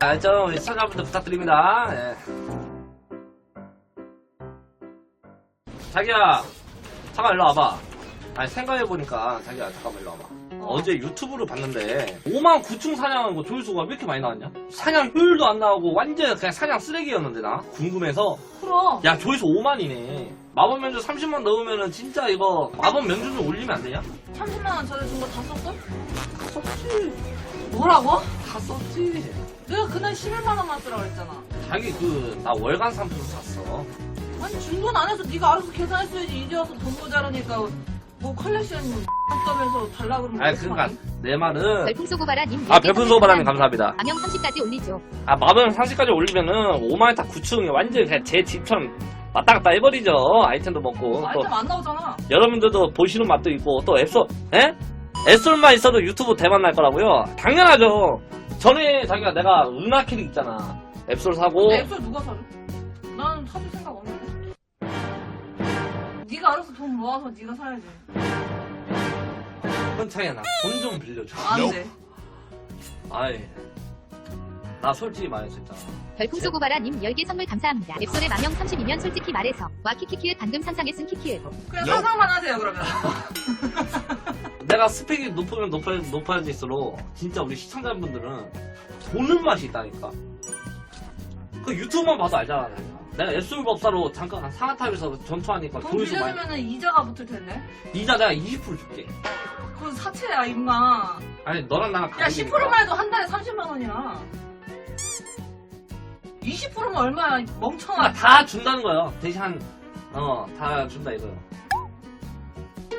아, 저 우리 시청자분들 부탁드립니다. 예. 자기야, 잠깐 일로 와봐. 아니 생각해보니까 자기야 잠깐만 일로 와봐. 어제 유튜브를 봤는데 5만 9층 사냥한 거 조회수가 왜 이렇게 많이 나왔냐? 사냥 효율도 안 나오고 완전 그냥 사냥 쓰레기였는데 나 궁금해서 그럼. 야 조회수 5만이네 마법 면접 30만 넣으면은 진짜 이거 마법 면접 좀 올리면 안 되냐? 30만원 전에 준거 다 썼어? 썼지. 뭐라고? 다 썼지 내가 그날 11만 원만 쓰라고 했잖아. 자기 그 나 월간 상품 샀어 아니, 준돈안 해서 네가 알아서 계산했어야지. 이제 와서 돈 모자라니까 뭐 컬렉션 X점에서 달라 그러면 아니? 그러니까 내 말은 별풍소 고바라님 아 별풍 소바라님 감사합니다 방영 30까지 올리죠. 아 마법 상식까지 올리면은 5만원 딱 9층이 완전 그냥 제 집처럼 왔다 갔다 해버리죠 아이템도 먹고 또 아이템 안 나오잖아. 여러분들도 보시는 맛도 있고 또 앱솔 에? 앱솔만 있어도 유튜브 대박 날 거라고요? 당연하죠 전에 자기가 내가 은하 캐릭 있잖아 앱솔 사고 근데 앱솔 누가 사줘? 나는 사줄 생각 없는데. 네가 알아서 돈 모아서 네가 사야지. 현창이야 나 돈 좀 빌려줘 안 돼. 아이 나 솔직히 말해서 있잖아 별풍소 고바라님 10개 선물 감사합니다. 앱솔의 망영 30이면 솔직히 말해서 와 키키키을 방금 상상했음 키키을. 그냥 상상만 하세요 그러면. 내가 스펙이 높으면 높아, 높아질수록 진짜 우리 시청자분들은 보는 맛이 있다니까 그 유튜브만 봐도 알잖아 내가 앱솔 법사로 잠깐 한 상하탑에서 전투하니까 돈 조회수 많이 빌려주면 이자가 붙을 텐데. 이자 내가 20% 줄게 그건 사채야 임마. 아니 너랑 나랑 야 가족이니까 10%만 해도 한 달에 30만 원이야. 20%면 얼마야 아, 멍청아. 다 준다는 거예요. 대신 한, 어, 다 준다 이거요.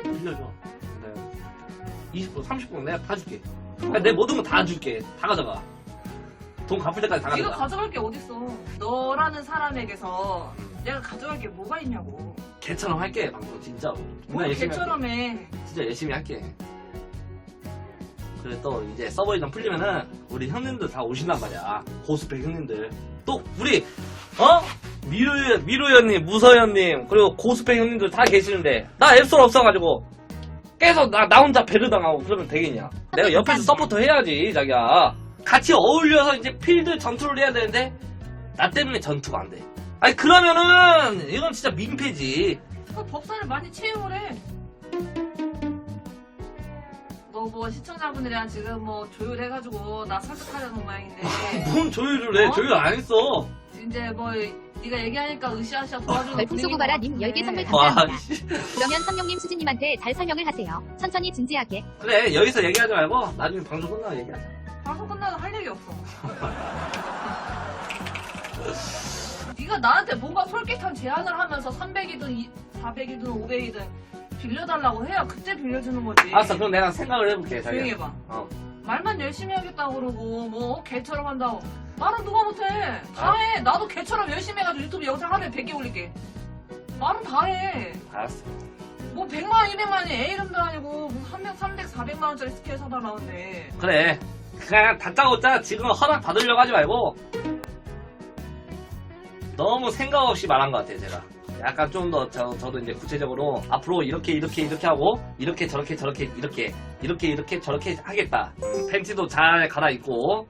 빌려줘. 네. 20%, 30% 내가 다 줄게. 아, 내 모든 거 다 줄게. 다 가져가. 돈 갚을 때까지 다 네가 가져가. 가져갈 게 어딨어. 너라는 사람에게서 내가 가져갈 게 뭐가 있냐고. 개처럼 할게, 방송, 진짜로. 정말 뭘 열심히 개처럼 해. 할게. 진짜 열심히 할게. 그래, 또, 이제 서버 이전 풀리면은, 우리 형님들 다 오신단 말이야. 고스펙 형님들. 또, 우리, 어? 미루, 미루 형님, 무서 형님, 그리고 고스펙 형님들 다 계시는데, 나 앱솔 없어가지고, 계속 나, 나 혼자 베르 당하고 그러면 되겠냐? 내가 옆에서 서포터 해야지, 자기야. 같이 어울려서 이제 필드 전투를 해야 되는데, 나 때문에 전투가 안 돼. 아니, 그러면은, 이건 진짜 민폐지. 그 법사를 많이 채용을 해. 너 뭐 시청자분들이랑 지금 뭐 조율해가지고 나 설득하려는 모양인데 뭔 조율을 해? 어? 조율 안 했어. 이제 뭐 네가 얘기하니까 으쌰으쌰 도와주는 별풍소 분위기인 고바라님 것 10개 선물 감사합니다. 씨. 그러면 삼룡님 수진님한테 잘 설명을 하세요. 천천히 진지하게. 그래, 여기서 얘기하지 말고, 나중에 방송 끝나고 얘기하자. 방송 끝나도 할 얘기 없어. 네가 나한테 뭔가 솔깃한 제안을 하면서 300이든 400이든 500이든 빌려달라고 해야 그때 빌려주는 거지. 알았어, 그럼 내가 생각을 해볼게, 자기야. 조용히 해봐. 어. 말만 열심히 하겠다고 그러고 뭐 개처럼 한다고 말은 누가 못해 다 아. 해 나도 개처럼 열심히 해가지고 유튜브 영상 하루에 100개 올릴게 말은 다해뭐 알았어. 100만 원 200만원이 애 이름도 아니고 한명 300, 400만 원짜리 스케일 사달라는데 그래. 그냥 다짜고짜 지금 허락 받으려고 하지 말고, 너무 생각 없이 말한 것 같아, 제가. 약간 좀 더, 저, 저도 이제 구체적으로, 앞으로 이렇게, 이렇게, 이렇게 하고, 이렇게, 저렇게, 저렇게, 이렇게, 이렇게, 이렇게, 저렇게 하겠다. 음, 팬티도 잘 갈아입고,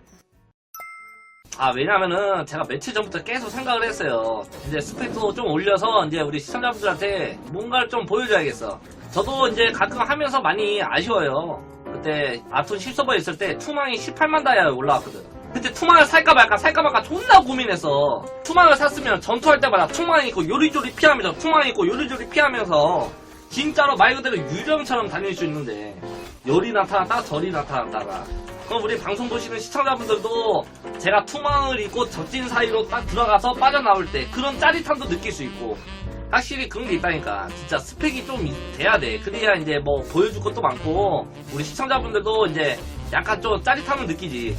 아, 왜냐면은 제가 며칠 전부터 계속 생각을 했어요. 이제 스펙도 좀 올려서 이제 우리 시청자분들한테 뭔가를 좀 보여줘야겠어. 저도 이제 가끔 하면서 많이 아쉬워요. 그때 아툰 10서버 있을 때 투망이 18만 다이아 올라왔거든. 그때 투망을 살까 말까 살까 말까 존나 고민했어. 투망을 샀으면 전투할 때마다 투망 있고 요리조리 피하면서 투망 있고 요리조리 피하면서 진짜로 말 그대로 유령처럼 다닐 수 있는데 열이 나타났다가 절이 나타났다가. 그럼 우리 방송 보시는 시청자분들도 제가 투망을 입고 적진 사이로 딱 들어가서 빠져나올 때 그런 짜릿함도 느낄 수 있고 확실히 그런 게 있다니까. 진짜 스펙이 좀 있- 돼야 돼. 그래야 이제 뭐 보여줄 것도 많고 우리 시청자분들도 이제 약간 좀 짜릿함을 느끼지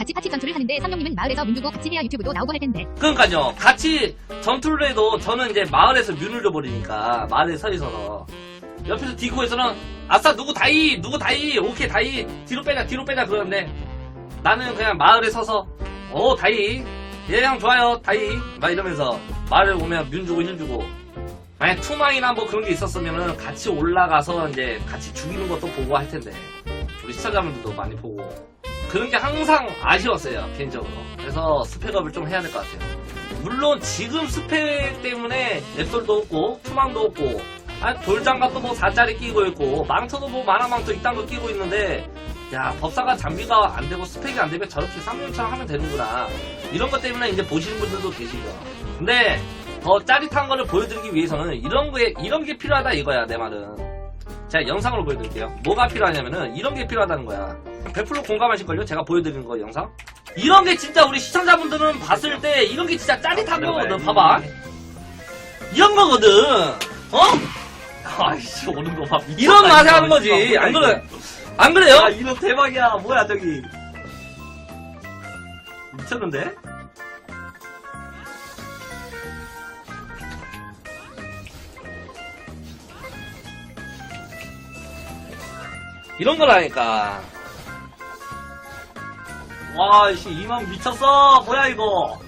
같이 파티 전투를 하는데 삼룡님은 마을에서 문두고 같이 해야 유튜브도 나오고 할 텐데. 그러니까요. 같이 전투를 해도 저는 이제 마을에서 뮤를 줘버리니까 마을에 서 있어서. 옆에서 디코에서는 아싸 누구 다이 누구 다이 오케이 다이. 뒤로 빼자 뒤로 빼자 그러는데 나는 그냥 마을에 서서 어 다이. 예형 좋아요 다이. 막 이러면서 마을에 오면 뮤 주고 힐 주고. 만약 투망이나 뭐 그런 게 있었으면은 같이 올라가서 이제 같이 죽이는 것도 보고 할 텐데. 우리 시청자분들도 많이 보고 그런 게 항상 아쉬웠어요 개인적으로. 그래서 스펙업을 좀 해야 될 것 같아요. 물론 지금 스펙 때문에 앱솔도 없고 투망도 없고 아, 돌장갑도 뭐 4짜리 끼고 있고 망토도 뭐 만화망토 이딴 거 끼고 있는데 야 법사가 장비가 안 되고 스펙이 안 되면 저렇게 쌍용처럼 하면 되는구나. 이런 것 때문에 이제 보시는 분들도 계시죠. 근데 더 짜릿한 거를 보여드리기 위해서는 이런 거에 이런 게 필요하다 이거야 내 말은 제가 영상으로 보여드릴게요 뭐가 필요하냐면은 이런 게 필요하다는 거야 100% 공감하실걸요 제가 보여드리는 거 영상 이런 게 진짜 우리 시청자분들은 봤을 때 이런 게 진짜 짜릿한 거거든 봐봐 이런 거거든 어? 아이씨 오는 거 봐. 이런 맛에 하는 거지 안 그래 안 그래요? 야 이거 대박이야. 뭐야 저기. 미쳤는데? 이런 거라니까. 와, 씨, 이만 미쳤어. 뭐야, 이거.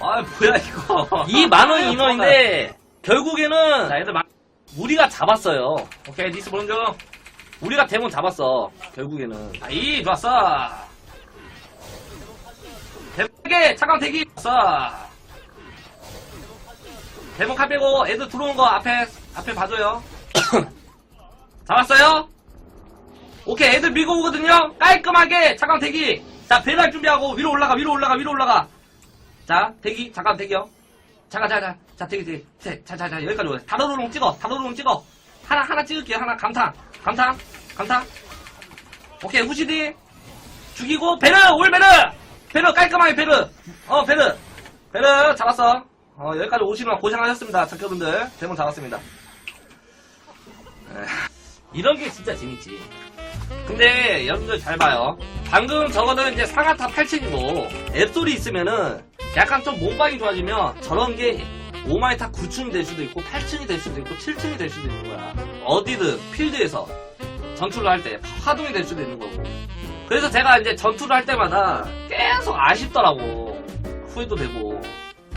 아, 뭐야, 이거. 이 만원 인원인데 결국에는 자, 애들 막, 우리가 잡았어요. 오케이 니스 보는 중. 우리가 대문 잡았어 결국에는. 아이 좋았어. 대박에 차강 대기. 좋았어 대문 칼 빼고 애들 들어온 거 앞에 앞에 봐줘요. 잡았어요? 오케이 애들 밀고 오거든요. 깔끔하게 차강 대기. 자 배달 준비하고 위로 올라가 위로 올라가 위로 올라가. 자 대기 잠깐 대기요. 잠깐 잠깐 자 대기 대기. 자자 자 여기까지 오세요. 다로롱 찍어 다로롱 찍어. 하나 하나 찍을게요. 하나 감탄 감탄 감탄 오케이 후시디. 죽이고 베르 올 베르 베르 깔끔하게 베르 어 베르 베르 잡았어 어 여기까지 오시느라 고생하셨습니다 작가분들. 대본 잡았습니다. 에, 이런 게 진짜 재밌지. 근데 여러분들 잘 봐요. 방금 저거는 이제 상하타 8층이고 앱소리 있으면은 약간 좀 몸빵이 좋아지면 저런 게 5마이타 9층이 될 수도 있고 8층이 될 수도 있고 7층이 될 수도 있는 거야. 어디든 필드에서 전투를 할때 화동이 될 수도 있는 거고. 그래서 제가 이제 전투를 할 때마다 계속 아쉽더라고. 후회도 되고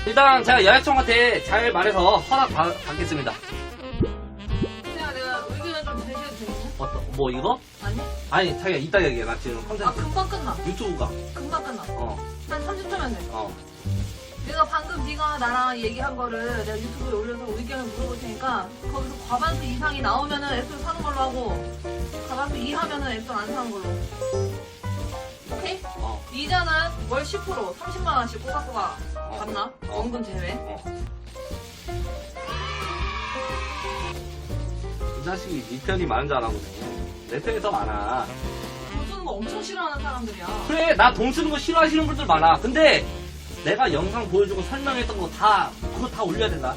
일단 제가 여약총한테 잘 말해서 허락 받, 받겠습니다 그냥 내가 의견을 좀 제시해도 되겠냐? 어떤 뭐 이거? 아니? 아니 자기가 이따 얘기해 나 지금 아 컨텐츠 금방 끝나 유튜브가 금방 끝나 어한 30초면 돼 어. 내가 방금 네가 나랑 얘기한 거를 내가 유튜브에 올려서 의견을 물어볼 테니까 거기서 과반수 이상이 나오면은 앱솔 사는 걸로 하고 과반수 이하면은 앱솔 안 사는 걸로 오케이? 어. 이자는 월 10% 30만 원씩 꼬박꼬박 어. 받나? 어. 원금 제외 어. 이 자식이 네 편이 많은 줄 알아 보네. 내 편이 더 많아. 돈 쓰는 거 엄청 싫어하는 사람들이야 그래, 나 돈 쓰는 거 싫어하시는 분들 많아. 근데 내가 영상 보여주고 설명했던 거 다, 그거 다 올려야 된다.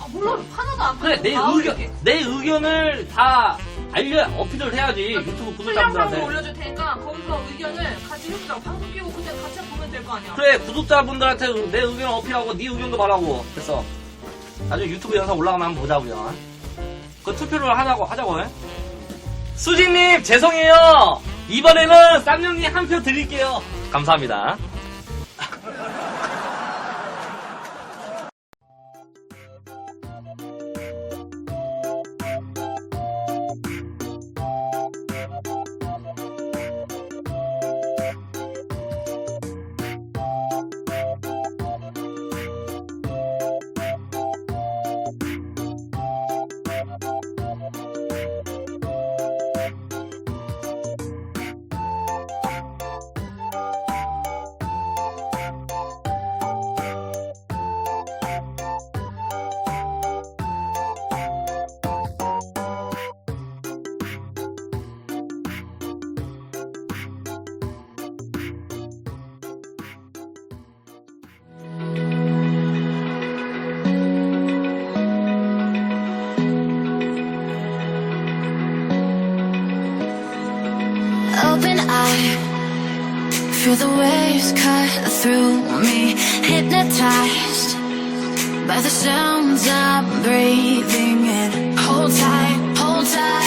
아 물론 하나도 안 그래, 내 다 의견, 올릴게. 내 의견을 다 알려, 어필을 해야지. 유튜브 풀량방송 구독자분들한테. 올려줄 테니까 거기서 의견을 같이 해보자고 방송 끼고 그때 같이 보면 될 거 아니야 그래, 구독자분들한테 내 의견 어필하고, 네 의견도 말하고. 그래서. 나중에 유튜브 영상 올라가면 한번 보자고요. 그 투표를 하자고, 하자고, 해. 수진님, 죄송해요. 이번에는 쌍용님 한 표 드릴게요. 감사합니다. Feel the waves cut through me. Hypnotized by the sounds I'm breathing in. Hold tight, hold tight.